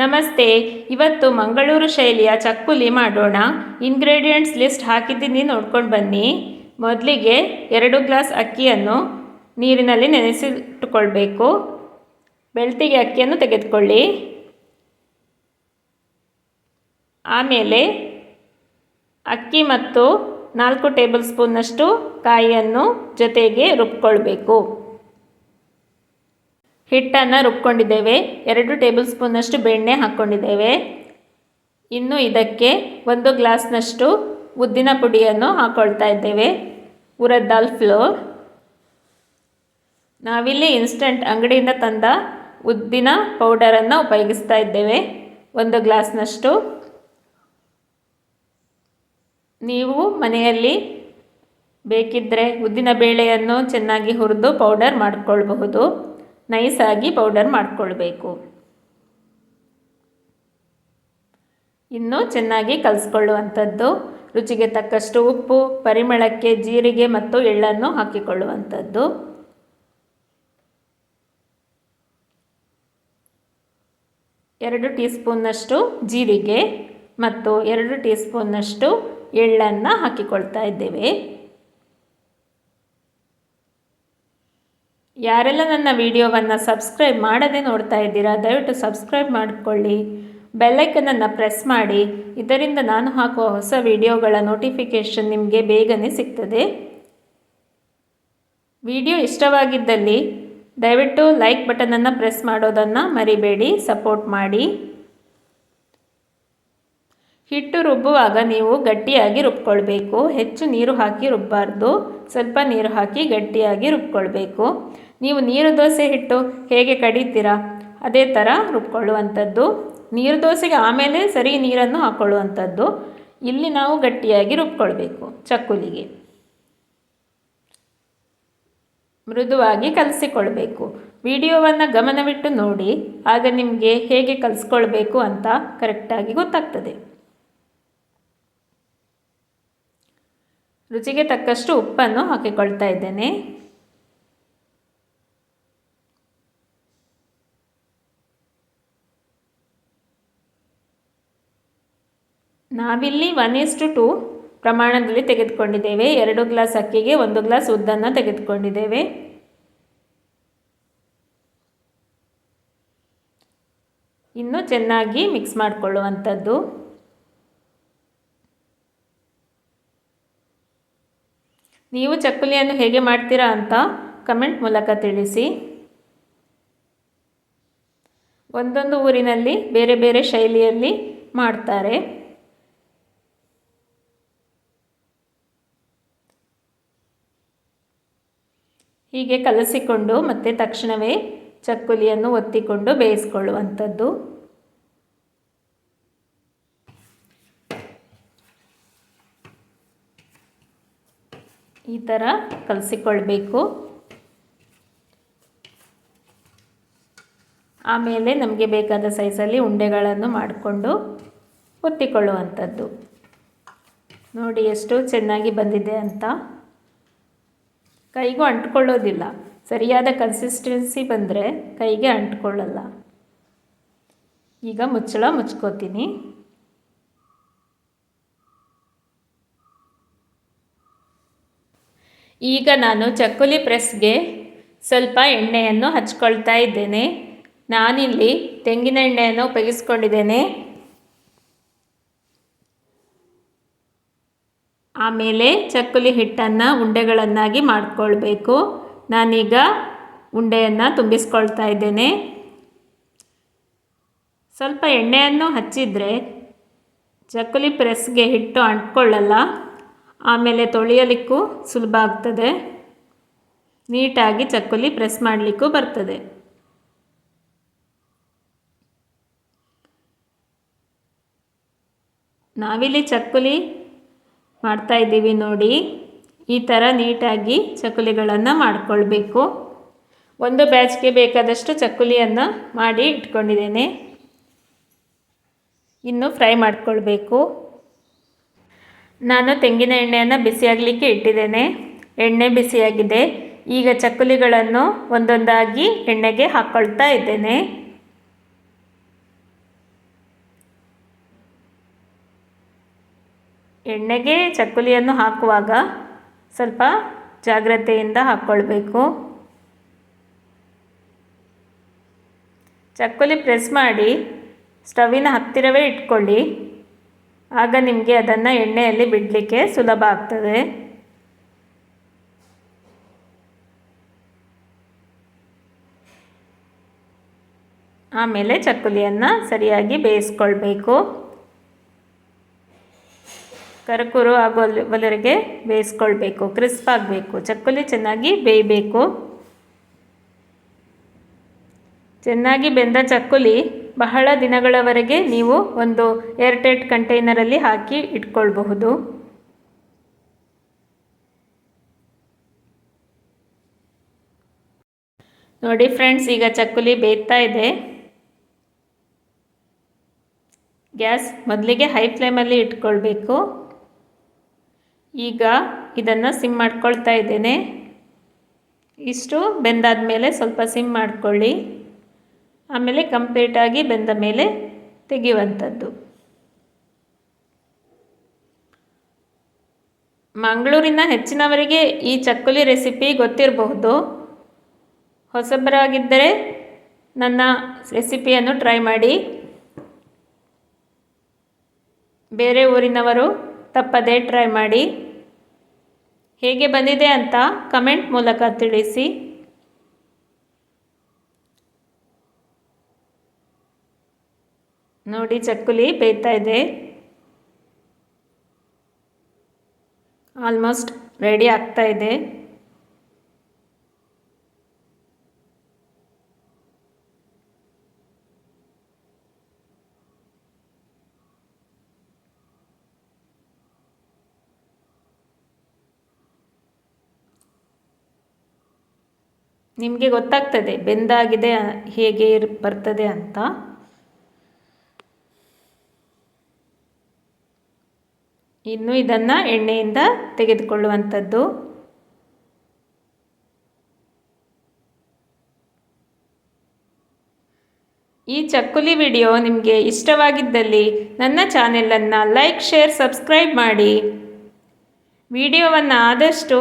ನಮಸ್ತೆ, ಇವತ್ತು ಮಂಗಳೂರು ಶೈಲಿಯ ಚಕ್ಕುಲಿ ಮಾಡೋಣ. ಇಂಗ್ರೀಡಿಯೆಂಟ್ಸ್ ಲಿಸ್ಟ್ ಹಾಕಿದ್ದೀನಿ, ನೋಡ್ಕೊಂಡು ಬನ್ನಿ. ಮೊದಲಿಗೆ ಎರಡು ಗ್ಲಾಸ್ ಅಕ್ಕಿಯನ್ನು ನೀರಿನಲ್ಲಿ ನೆನೆಸಿಟ್ಟುಕೊಳ್ಬೇಕು ಬೆಳ್ತಿಗೆ ಅಕ್ಕಿಯನ್ನು ತೆಗೆದುಕೊಳ್ಳಿ. ಆಮೇಲೆ ಅಕ್ಕಿ ಮತ್ತು ನಾಲ್ಕು ಟೇಬಲ್ ಸ್ಪೂನ್ನಷ್ಟು ಕಾಯಿಯನ್ನು ಜೊತೆಗೆ ರುಬ್ಕೊಳ್ಬೇಕು. ಹಿಟ್ಟನ್ನು ರುಬ್ಕೊಂಡಿದ್ದೇವೆ. ಎರಡು ಟೇಬಲ್ ಸ್ಪೂನಷ್ಟು ಬೆಣ್ಣೆ ಹಾಕ್ಕೊಂಡಿದ್ದೇವೆ. ಇನ್ನು ಇದಕ್ಕೆ ಒಂದು ಗ್ಲಾಸ್ನಷ್ಟು ಉದ್ದಿನ ಪುಡಿಯನ್ನು ಹಾಕ್ಕೊಳ್ತಾ ಇದ್ದೇವೆ. ಉರದ್ ದಾಲ್ ಫ್ಲೋರ್. ನಾವಿಲ್ಲಿ ಇನ್ಸ್ಟಂಟ್ ಅಂಗಡಿಯಿಂದ ತಂದ ಉದ್ದಿನ ಪೌಡರನ್ನು ಉಪಯೋಗಿಸ್ತಾ ಇದ್ದೇವೆ. ಒಂದು ಗ್ಲಾಸ್ನಷ್ಟು. ನೀವು ಮನೆಯಲ್ಲಿ ಬೇಕಿದ್ದರೆ ಉದ್ದಿನ ಬೇಳೆಯನ್ನು ಚೆನ್ನಾಗಿ ಹುರಿದು ಪೌಡರ್ ಮಾಡಿಕೊಳ್ಬಹುದು. ನೈಸಾಗಿ ಪೌಡರ್ ಮಾಡಿಕೊಳ್ಬೇಕು. ಇನ್ನು ಚೆನ್ನಾಗಿ ಕಲಿಸ್ಕೊಳ್ಳುವಂಥದ್ದು, ರುಚಿಗೆ ತಕ್ಕಷ್ಟು ಉಪ್ಪು, ಪರಿಮಳಕ್ಕೆ, ಜೀರಿಗೆ ಮತ್ತು ಎಳ್ಳನ್ನು ಹಾಕಿಕೊಳ್ಳುವಂಥದ್ದು. ಎರಡು ಟೀ ಸ್ಪೂನ್ನಷ್ಟು ಜೀರಿಗೆ ಮತ್ತು ಎರಡು ಟೀ ಸ್ಪೂನ್ನಷ್ಟು ಎಳ್ಳನ್ನು ಹಾಕಿಕೊಳ್ತಾ ಇದ್ದೇವೆ. ಯಾರೆಲ್ಲ ನನ್ನ ವಿಡಿಯೋವನ್ನು ಸಬ್ಸ್ಕ್ರೈಬ್ ಮಾಡದೆ ನೋಡ್ತಾ ಇದ್ದೀರಾ, ದಯವಿಟ್ಟು ಸಬ್ಸ್ಕ್ರೈಬ್ ಮಾಡಿಕೊಳ್ಳಿ. ಬೆಲ್ಲೈಕನನ್ನು ಪ್ರೆಸ್ ಮಾಡಿ. ಇದರಿಂದ ನಾನು ಹಾಕುವ ಹೊಸ ವಿಡಿಯೋಗಳ ನೋಟಿಫಿಕೇಷನ್ ನಿಮಗೆ ಬೇಗನೆ ಸಿಗ್ತದೆ. ವಿಡಿಯೋ ಇಷ್ಟವಾಗಿದ್ದಲ್ಲಿ ದಯವಿಟ್ಟು ಲೈಕ್ ಬಟನನ್ನು ಪ್ರೆಸ್ ಮಾಡೋದನ್ನು ಮರಿಬೇಡಿ, ಸಪೋರ್ಟ್ ಮಾಡಿ. ಹಿಟ್ಟು ರುಬ್ಬುವಾಗ ನೀವು ಗಟ್ಟಿಯಾಗಿ ರುಬ್ಕೊಳ್ಬೇಕು. ಹೆಚ್ಚು ನೀರು ಹಾಕಿ ರುಬ್ಬಾರ್ದು. ಸ್ವಲ್ಪ ನೀರು ಹಾಕಿ ಗಟ್ಟಿಯಾಗಿ ರುಬ್ಕೊಳ್ಬೇಕು. ನೀವು ನೀರು ದೋಸೆ ಹಿಟ್ಟು ಹೇಗೆ ಕಡಿತೀರಾ? ಅದೇ ಥರ ರುಬ್ಕೊಳ್ಳುವಂಥದ್ದು. ನೀರು ದೋಸೆಗೆ ಆಮೇಲೆ ಸರಿ ನೀರನ್ನು ಹಾಕ್ಕೊಳ್ಳುವಂಥದ್ದು ಇಲ್ಲಿ ನಾವು ಗಟ್ಟಿಯಾಗಿ ರುಬ್ಕೊಳ್ಬೇಕು ಚಕ್ಕುಲಿಗೆ. ಮೃದುವಾಗಿ ಕಲಸಿಕೊಳ್ಬೇಕು. ವಿಡಿಯೋವನ್ನು ಗಮನವಿಟ್ಟು ನೋಡಿ, ಆಗ ನಿಮಗೆ ಹೇಗೆ ಕಲಿಸ್ಕೊಳ್ಬೇಕು ಅಂತ ಕರೆಕ್ಟಾಗಿ ಗೊತ್ತಾಗ್ತದೆ. ರುಚಿಗೆ ತಕ್ಕಷ್ಟು ಉಪ್ಪನ್ನು ಹಾಕಿಕೊಳ್ತಾ ಇದ್ದೇನೆ. ನಾವಿಲ್ಲಿ ಒನ್ ಇಸ್ಟು ಟು ಪ್ರಮಾಣದಲ್ಲಿ ತೆಗೆದುಕೊಂಡಿದ್ದೇವೆ. ಎರಡು ಗ್ಲಾಸ್ ಅಕ್ಕಿಗೆ ಒಂದು ಗ್ಲಾಸ್ ಉದ್ದನ್ನು ತೆಗೆದುಕೊಂಡಿದ್ದೇವೆ. ಇನ್ನು ಚೆನ್ನಾಗಿ ಮಿಕ್ಸ್ ಮಾಡಿಕೊಳ್ಳುವಂಥದ್ದು. ನೀವು ಚಕ್ಕುಲಿಯನ್ನು ಹೇಗೆ ಮಾಡ್ತೀರಾ ಅಂತ ಕಮೆಂಟ್ ಮೂಲಕ ತಿಳಿಸಿ. ಒಂದೊಂದು ಊರಿನಲ್ಲಿ ಬೇರೆ ಬೇರೆ ಶೈಲಿಯಲ್ಲಿ ಮಾಡ್ತಾರೆ. ಹೀಗೆ ಕಲಸಿಕೊಂಡು ಮತ್ತೆ ತಕ್ಷಣವೇ ಚಕ್ಕುಲಿಯನ್ನು ಒತ್ತಿಕೊಂಡು ಬೇಯಿಸ್ಕೊಳ್ಳುವಂಥದ್ದು. ಈ ಥರ ಕಲಸಿಕೊಳ್ಬೇಕು. ಆಮೇಲೆ ನಮಗೆ ಬೇಕಾದ ಸೈಜಲ್ಲಿ ಉಂಡೆಗಳನ್ನು ಮಾಡಿಕೊಂಡು ಒತ್ತಿಕೊಳ್ಳುವಂಥದ್ದು. ನೋಡಿ ಎಷ್ಟು ಚೆನ್ನಾಗಿ ಬಂದಿದೆ ಅಂತ. ಕೈಗೂ ಅಂಟ್ಕೊಳ್ಳೋದಿಲ್ಲ. ಸರಿಯಾದ ಕನ್ಸಿಸ್ಟೆನ್ಸಿ ಬಂದರೆ ಕೈಗೆ ಅಂಟ್ಕೊಳ್ಳಲ್ಲ. ಈಗ ಮುಚ್ಚಳ ಮುಚ್ಕೋತೀನಿ. ಈಗ ನಾನು ಚಕ್ಕುಲಿ ಪ್ರೆಸ್ಗೆ ಸ್ವಲ್ಪ ಎಣ್ಣೆಯನ್ನು ಹಚ್ಕೊಳ್ತಾ ಇದ್ದೇನೆ. ನಾನಿಲ್ಲಿ ತೆಂಗಿನ ಎಣ್ಣೆಯನ್ನು ಉಪಯೋಗಿಸ್ಕೊಂಡಿದ್ದೇನೆ. ಆಮೇಲೆ ಚಕ್ಕುಲಿ ಹಿಟ್ಟನ್ನು ಉಂಡೆಗಳನ್ನಾಗಿ ಮಾಡಿಕೊಳ್ಬೇಕು. ನಾನೀಗ ಉಂಡೆಯನ್ನು ತುಂಬಿಸ್ಕೊಳ್ತಾ ಇದ್ದೇನೆ. ಸ್ವಲ್ಪ ಎಣ್ಣೆಯನ್ನು ಹಚ್ಚಿದರೆ ಚಕ್ಕುಲಿ ಪ್ರೆಸ್ಗೆ ಹಿಟ್ಟು ಅಂಟ್ಕೊಳ್ಳಲ್ಲ, ಆಮೇಲೆ ತೊಳೆಯಲಿಕ್ಕೂ ಸುಲಭ ಆಗ್ತದೆ. ನೀಟಾಗಿ ಚಕ್ಕುಲಿ ಪ್ರೆಸ್ ಮಾಡಲಿಕ್ಕೂ ಬರ್ತದೆ. ನಾವಿಲ್ಲಿ ಚಕ್ಕುಲಿ ಮಾಡ್ತಾ ಇದ್ದೀವಿ ನೋಡಿ. ಈ ಥರ ನೀಟಾಗಿ ಚಕ್ಕುಲಿಗಳನ್ನು ಮಾಡಿಕೊಳ್ಬೇಕು. ಒಂದು ಬ್ಯಾಚ್ಗೆ ಬೇಕಾದಷ್ಟು ಚಕ್ಕುಲಿಯನ್ನು ಮಾಡಿ ಇಟ್ಕೊಂಡಿದ್ದೇನೆ. ಇನ್ನು ಫ್ರೈ ಮಾಡಿಕೊಳ್ಬೇಕು. ನಾನು ತೆಂಗಿನ ಎಣ್ಣೆಯನ್ನು ಬಿಸಿಯಾಗಲಿಕ್ಕೆ ಇಟ್ಟಿದ್ದೇನೆ. ಎಣ್ಣೆ ಬಿಸಿಯಾಗಿದೆ. ಈಗ ಚಕ್ಕುಲಿಗಳನ್ನು ಒಂದೊಂದಾಗಿ ಎಣ್ಣೆಗೆ ಹಾಕ್ಕೊಳ್ತಾ ಇದ್ದೇನೆ. ಎಣ್ಣೆಗೆ ಚಕ್ಕುಲಿಯನ್ನು ಹಾಕುವಾಗ ಸ್ವಲ್ಪ ಜಾಗ್ರತೆಯಿಂದ ಹಾಕ್ಕೊಳ್ಬೇಕು. ಚಕ್ಕುಲಿ ಪ್ರೆಸ್ ಮಾಡಿ ಸ್ಟವಿನ ಹತ್ತಿರವೇ ಇಟ್ಕೊಳ್ಳಿ. ಆಗ ನಿಮಗೆ ಅದನ್ನು ಎಣ್ಣೆಯಲ್ಲಿ ಬಿಡಲಿಕ್ಕೆ ಸುಲಭ ಆಗ್ತದೆ. ಆಮೇಲೆ ಚಕ್ಕುಲಿಯನ್ನು ಸರಿಯಾಗಿ ಬೇಯಿಸ್ಕೊಳ್ಬೇಕು. ಕರಕುರು ಆಗೋವರೆಗೆ ಬೇಯಿಸ್ಕೊಳ್ಬೇಕು ಕ್ರಿಸ್ಪ್ ಆಗಬೇಕು ಚಕ್ಕುಲಿ ಚೆನ್ನಾಗಿ ಬೇಯಬೇಕು. ಚೆನ್ನಾಗಿ ಬೆಂದ ಚಕ್ಕುಲಿ ಬಹಳ ದಿನಗಳವರೆಗೆ ನೀವು ಒಂದು ಏರ್ಟೈಟ್ ಕಂಟೈನರಲ್ಲಿ ಹಾಕಿ ಇಟ್ಕೊಳ್ಬಹುದು. ನೋಡಿ ಫ್ರೆಂಡ್ಸ್, ಈಗ ಚಕ್ಕುಲಿ ಬೇಯ್ತಾ ಇದೆ. ಗ್ಯಾಸ್ ಮೊದಲಿಗೆ ಹೈ ಫ್ಲೇಮಲ್ಲಿ ಇಟ್ಕೊಳ್ಬೇಕು. ಈಗ ಇದನ್ನು ಸಿಮ್ ಮಾಡ್ಕೊಳ್ತಾ ಇದ್ದೇನೆ. ಇಷ್ಟು ಬೆಂದಾದ ಮೇಲೆ ಸ್ವಲ್ಪ ಸಿಮ್ ಮಾಡಿಕೊಳ್ಳಿ. ಆಮೇಲೆ ಕಂಪ್ಲೀಟಾಗಿ ಬೆಂದ ಮೇಲೆ ತೆಗೆಯುವಂಥದ್ದು. ಮಂಗಳೂರಿನ ಹೆಚ್ಚಿನವರಿಗೆ ಈ ಚಕ್ಕುಲಿ ರೆಸಿಪಿ ಗೊತ್ತಿರಬಹುದು. ಹೊಸಬರಾಗಿದ್ದರೆ ನನ್ನ ರೆಸಿಪಿಯನ್ನು ಟ್ರೈ ಮಾಡಿ. ಬೇರೆ ಊರಿನವರು ತಪ್ಪದೇ ಟ್ರೈ ಮಾಡಿ. ಹೇಗೆ ಬಂದಿದೆ ಅಂತ ಕಮೆಂಟ್ ಮೂಲಕ ತಿಳಿಸಿ. ನೋಡಿ ಚಕ್ಕುಲಿ ಬೇಯ್ತಾ ಇದೆ. ಆಲ್ಮೋಸ್ಟ್ ರೆಡಿ ಆಗ್ತಾ ಇದೆ. ನಿಮಗೆ ಗೊತ್ತಾಗ್ತದೆ, ಬೆಂದಾಗಿದೆ, ಹೇಗೆ ಬರ್ತದೆ ಅಂತ. ಇನ್ನು ಇದನ್ನು ಎಣ್ಣೆಯಿಂದ ತೆಗೆದುಕೊಳ್ಳುವಂಥದ್ದು. ಈ ಚಕ್ಕುಲಿ ವಿಡಿಯೋ ನಿಮಗೆ ಇಷ್ಟವಾಗಿದ್ದಲ್ಲಿ ನನ್ನ ಚಾನೆಲನ್ನು ಲೈಕ್, ಶೇರ್, ಸಬ್ಸ್ಕ್ರೈಬ್ ಮಾಡಿ. ವಿಡಿಯೋವನ್ನು ಆದಷ್ಟು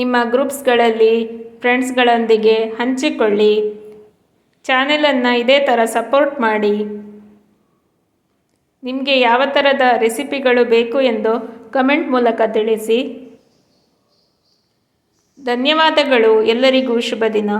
ನಿಮ್ಮ ಗ್ರೂಪ್ಸ್ಗಳಲ್ಲಿ ಫ್ರೆಂಡ್ಸ್ಗಳೊಂದಿಗೆ ಹಂಚಿಕೊಳ್ಳಿ. ಚಾನೆಲನ್ನು ಇದೇ ಥರ ಸಪೋರ್ಟ್ ಮಾಡಿ. ನಿಮಗೆ ಯಾವ ಥರದ ರೆಸಿಪಿಗಳು ಬೇಕು ಎಂದು ಕಮೆಂಟ್ ಮೂಲಕ ತಿಳಿಸಿ. ಧನ್ಯವಾದಗಳು, ಎಲ್ಲರಿಗೂ ಶುಭ ದಿನ